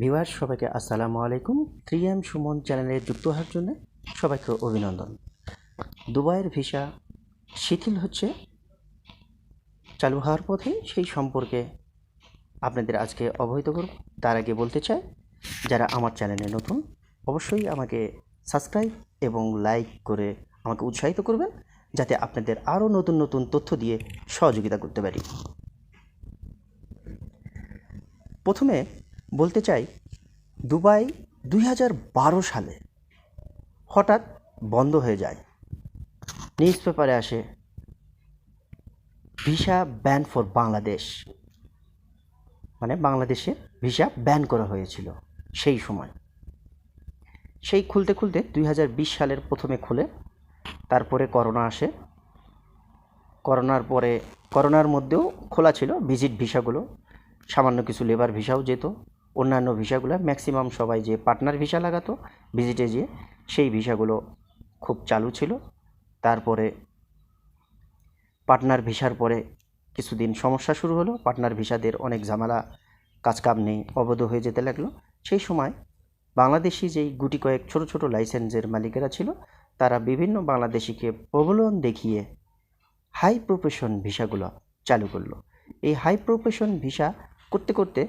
Viewers, সবাইকে আসসালামু আলাইকুম। থ্রি এম সুমন চ্যানেলে যুক্ত হওয়ার জন্য সবাইকে অভিনন্দন। দুবাইয়ের ভিসা শিথিল হচ্ছে। চালু হওয়ার পথে সেই সম্পর্কে আপনাদের আজকে অবহিত করব। তার আগে বলতে চাই, যারা আমার চ্যানেলে নতুন, অবশ্যই আমাকে সাবস্ক্রাইব এবং লাইক করে আমাকে উৎসাহিত করবেন, যাতে আপনাদের আরও নতুন নতুন তথ্য দিয়ে সহযোগিতা করতে পারি। প্রথমে বলতে চাই, দুবাই দুই হাজার বারো সালে হঠাৎ বন্ধ হয়ে যায়। নিউজ পেপারে আসে, ভিসা ব্যান ফর বাংলাদেশ। মানে বাংলাদেশে ভিসা ব্যান করা হয়েছিল সেই সময়। সেই খুলতে খুলতে দুই হাজার বিশ সালের প্রথমে খুলে, তারপরে করোনা আসে। করোনার পরে, করোনার মধ্যেও খোলা ছিল ভিজিট ভিসাগুলো। সামান্য কিছু লেবার ভিসাও যেত। অন্যান্য ভিসাগুলো ম্যাক্সিমাম সবাই যে পার্টনার ভিসা লাগাতো ভিজিটে যেয়ে সেই ভিসাগুলো খুব চালু ছিল। তারপরে পার্টনার ভিসার পরে কিছুদিন সমস্যা শুরু হলো। পার্টনার ভিসাদের অনেক ঝামেলা, কাজকাম নেই অবৈধ হয়ে যেতে লাগল। সেই সময় বাংলাদেশি যেই গুটি কয়েক ছোট ছোট লাইসেন্সের মালিকেরা ছিল, তারা বিভিন্ন বাংলাদেশিকে প্রবলন দেখিয়ে হাই প্রফেশন ভিসাগুলো চালু করল। এই হাই প্রফেশন ভিসা করতে করতে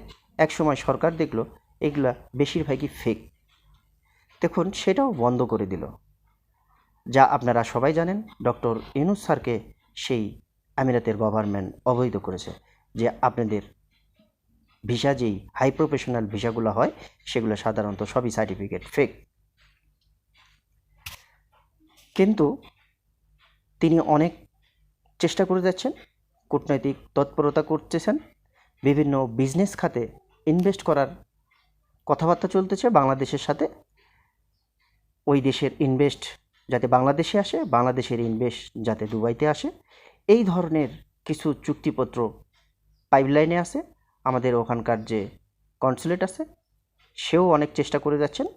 এক সময় সরকার দেখল এগুলা বেশিরভাগই ফেক দেখুন, সেটাও বন্ধ করে দিল। যা আপনারা সবাই জানেন, ডক্টর ইউনুস স্যারকে সেই আমিরাতের গভর্নমেন্ট অবৈধ করেছে যে আপনাদের ভিসা যেই হাই প্রফেশনাল ভিসাগুলো হয়, সেগুলো সাধারণত সবই সার্টিফিকেট ফেক কিন্তু তিনি অনেক চেষ্টা করে যাচ্ছেন, কূটনৈতিক তৎপরতা করতেছেন, বিভিন্ন বিজনেস খাতে ইনভেস্ট করার কথাবার্তা চলতেছে বাংলাদেশের সাথে। ওই দেশের ইনভেস্ট যাতে বাংলাদেশে আসে, বাংলাদেশের ইনভেস্ট যাতে দুবাইতে আসে। এই ধরনের কিছু চুক্তিপত্র পাইপলাইনে আছে। আমাদের ওখানকার যে কনসুলেট আছে, সেও অনেক চেষ্টা করে যাচ্ছেন।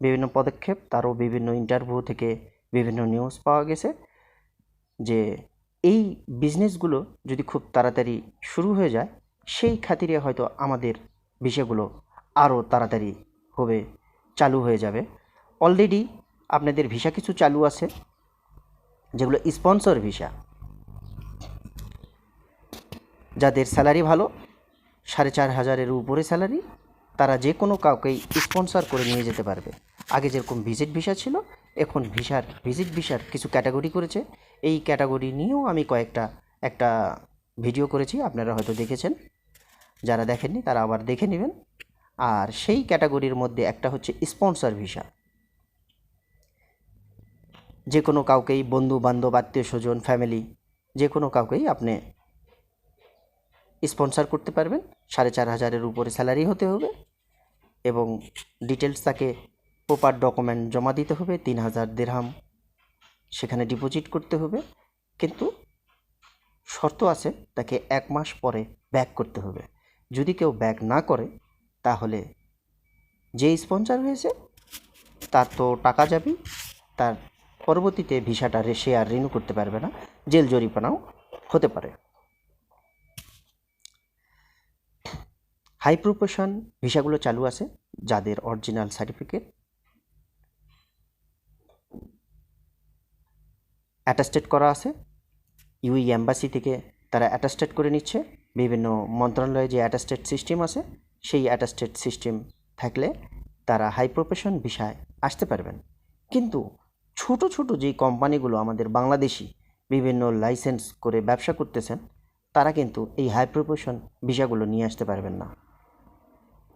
বিভিন্ন পদক্ষেপ, তারও বিভিন্ন ইন্টারভিউ থেকে বিভিন্ন নিউজ পাওয়া গেছে যে এই বিজনেসগুলো যদি খুব তাড়াতাড়ি শুরু হয়ে যায়, সেই খাতিরে হয়তো আমাদের বিষয়গুলো আরও তাড়াতাড়ি হবে, চালু হয়ে যাবে। অলরেডি আপনাদের ভিসা কিছু চালু আছে, যেগুলো স্পন্সর ভিসা যাদের স্যালারি ভালো, সাড়ে চার হাজারের উপরে স্যালারি তারা যে কোনো কাউকেই স্পন্সর করে নিয়ে যেতে পারবে। আগে যেরকম ভিজিট ভিসা ছিল, এখন ভিসার ভিজিট ভিসার কিছু ক্যাটাগরি করেছে। এই ক্যাটাগরি নিয়েও আমি কয়েকটা, একটা ভিডিও করেছি, আপনারা হয়তো দেখেছেন। যারা দেখেননি তারা আবার দেখে নেবেন। আর সেই ক্যাটাগরির মধ্যে একটা হচ্ছে স্পন্সর ভিসা। যে কোনো কাউকেই বন্ধু, বান্ধব, আত্মীয় স্বজন, ফ্যামিলি, যে কোনো কাউকেই আপনি স্পন্সর করতে পারবেন। সাড়ে চার হাজারের উপরে স্যালারি হতে হবে এবং ডিটেলস তাকে প্রপার ডকুমেন্ট জমা দিতে হবে, তিন হাজার দেড়হাম সেখানে ডিপোজিট করতে হবে। কিন্তু শর্ত আছে, তাকে এক মাস পরে ব্যাক করতে হবে। যদি কেউ ব্যাক না করে, তাহলে যে স্পন্সর হয়েছে, তার তো টাকা যাবেই। তার পরবর্তীতে ভিসাটা সে আর রিনিউ করতে পারবে না। জেল জরিমানাও হতে পারে। হাই প্রফেশন ভিসাগুলো চালু আছে, যাদের অরিজিনাল সার্টিফিকেট অ্যাটাস্টেড করা আছে। ইউই অ্যাম্বাসি থেকে তারা অ্যাটাস্টেড করে নিচ্ছে। বিভিন্ন মন্ত্রণালয়ে যে অ্যাটাস্টেড সিস্টেম আছে, সেই অ্যাটাস্টেড সিস্টেম থাকলে তারা হাই প্রফেশন ভিসায় আসতে পারবেন। কিন্তু ছোট ছোট যেই কোম্পানিগুলো আমাদের বাংলাদেশি বিভিন্ন লাইসেন্স করে ব্যবসা করতেছেন, তারা কিন্তু এই হাই প্রফেশন ভিসাগুলো নিয়ে আসতে পারবেন না।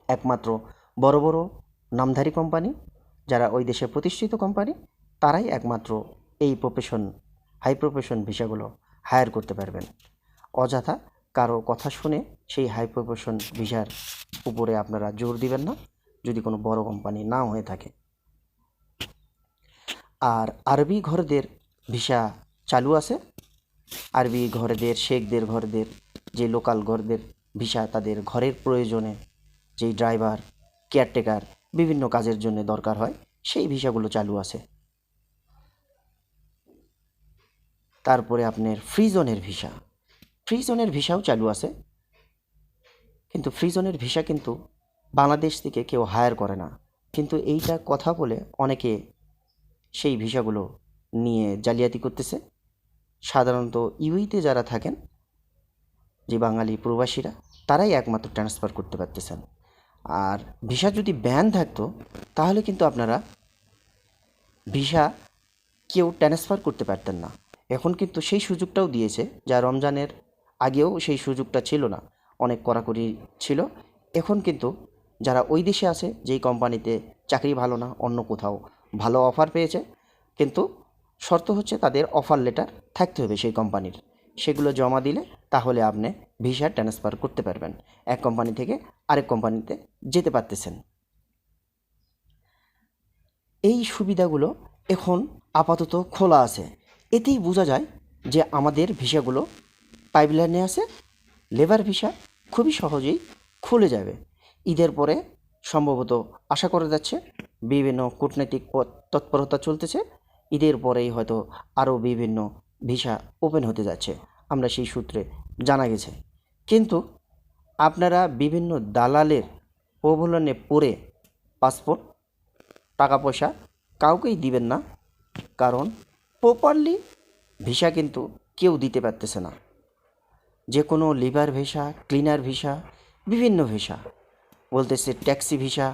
একমাত্র বড় বড় নামধারী কোম্পানি, যারা ওই দেশে প্রতিষ্ঠিত কোম্পানি, তারাই একমাত্র এই প্রফেশন হাই প্রফেশন ভিসাগুলো হায়ার করতে পারবেন। অযথা কারও কথা শুনে সেই হাই প্রফেশন ভিসার উপরে আপনারা জোর দিবেন না, যদি কোনো বড় কোম্পানি না হয়ে থাকে। আর আরবি ঘরদের ভিসা চালু আছে। আরবি ঘরদের, শেখদের ঘরদের, যে লোকাল ঘরদের ভিসা তাদের ঘরের প্রয়োজনে যেই ড্রাইভার, কেয়ারটেকার বিভিন্ন কাজের জন্য দরকার হয়, সেই ভিসাগুলো চালু আছে। তারপরে আপনার ফ্রি জোনের ভিসা। ফ্রি জোনের ভিসাও চালু আছে। কিন্তু ফ্রি জোনের ভিসা কিন্তু বাংলাদেশ থেকে কেউ হায়ার করে না। কিন্তু এইটা কথা বলে অনেকে সেই ভিসাগুলো নিয়ে জালিয়াতি করতেছে। সাধারণত ইউইতে যারা থাকেন, যে বাঙালি প্রবাসীরা, তারাই একমাত্র ট্রান্সফার করতে পারতেছেন। আর ভিসা যদি ব্যান থাকতো, তাহলে কিন্তু আপনারা ভিসা কেউ ট্রান্সফার করতে পারতেন না। এখন কিন্তু সেই সুযোগটাও দিয়েছে, যা রমজানের আগেও সেই সুযোগটা ছিল না। অনেক কড়াকড়ি ছিল। এখন কিন্তু যারা ওই দেশে আছে, যেই কোম্পানিতে চাকরি ভালো না, অন্য কোথাও ভালো অফার পেয়েছে, কিন্তু শর্ত হচ্ছে তাদের অফার লেটার থাকতে হবে সেই কোম্পানির। সেগুলো জমা দিলে তাহলে আপনি ভিসা ট্রান্সফার করতে পারবেন। এক কোম্পানি থেকে আরেক কোম্পানিতে যেতে পারতেছেন। এই সুবিধাগুলো এখন আপাতত খোলা আছে। এতেই বোঝা যায় যে আমাদের ভিসাগুলো পাইপলাইনে আছে, লেবার ভিসা খুবই সহজেই খুলে যাবে। ঈদের পরে সম্ভবত আশা করা যাচ্ছে বিভিন্ন কূটনৈতিক তৎপরতা চলতেছে। ঈদের পরেই হয়তো আরও বিভিন্ন ভিসা ওপেন হতে যাচ্ছে, আমরা সেই সূত্রে জানা গেছে। কিন্তু আপনারা বিভিন্ন দালালের প্রবলনে পড়ে পাসপোর্ট টাকা পয়সা কাউকেই দিবেন না, কারণ প্রপারলি ভিসা কিন্তু কেউ দিতে পারতেছে না। যে কোনো লিভার ভিসা, ক্লিনার ভিসা, বিভিন্ন ভিসা। বলতেছে ট্যাক্সি ভিসা,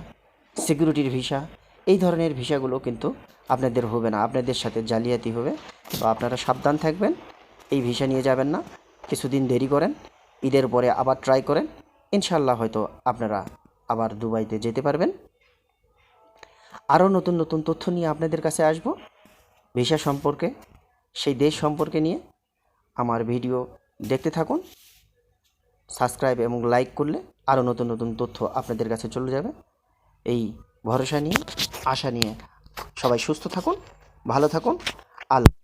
সিকিউরিটির ভিসা, এই ধরনের ভিসাগুলো কিন্তু আপনাদের হবে না, আপনাদের সাথে জালিয়াতি হবে। তো আপনারা সাবধান থাকবেন, এই ভিসা নিয়ে যাবেন না, কিছুদিন দেরি করেন, ঈদের পরে আবার ট্রাই করেন ইনশাল্লাহ হয়তো আপনারা আবার দুবাইতে যেতে পারবেন। আরও নতুন নতুন তথ্য নিয়ে আপনাদের কাছে আসব, ভিসা সম্পর্কে, সেই দেশ সম্পর্কে নিয়ে। আমার ভিডিও দেখতে থাকুন, সাবস্ক্রাইব এবং লাইক করলে আরও নতুন নতুন তথ্য আপনাদের কাছে চলে যাবে। এই ভরসা নিয়ে, আশা নিয়ে সবাই সুস্থ থাকুন, ভালো থাকুন। আল্লাহ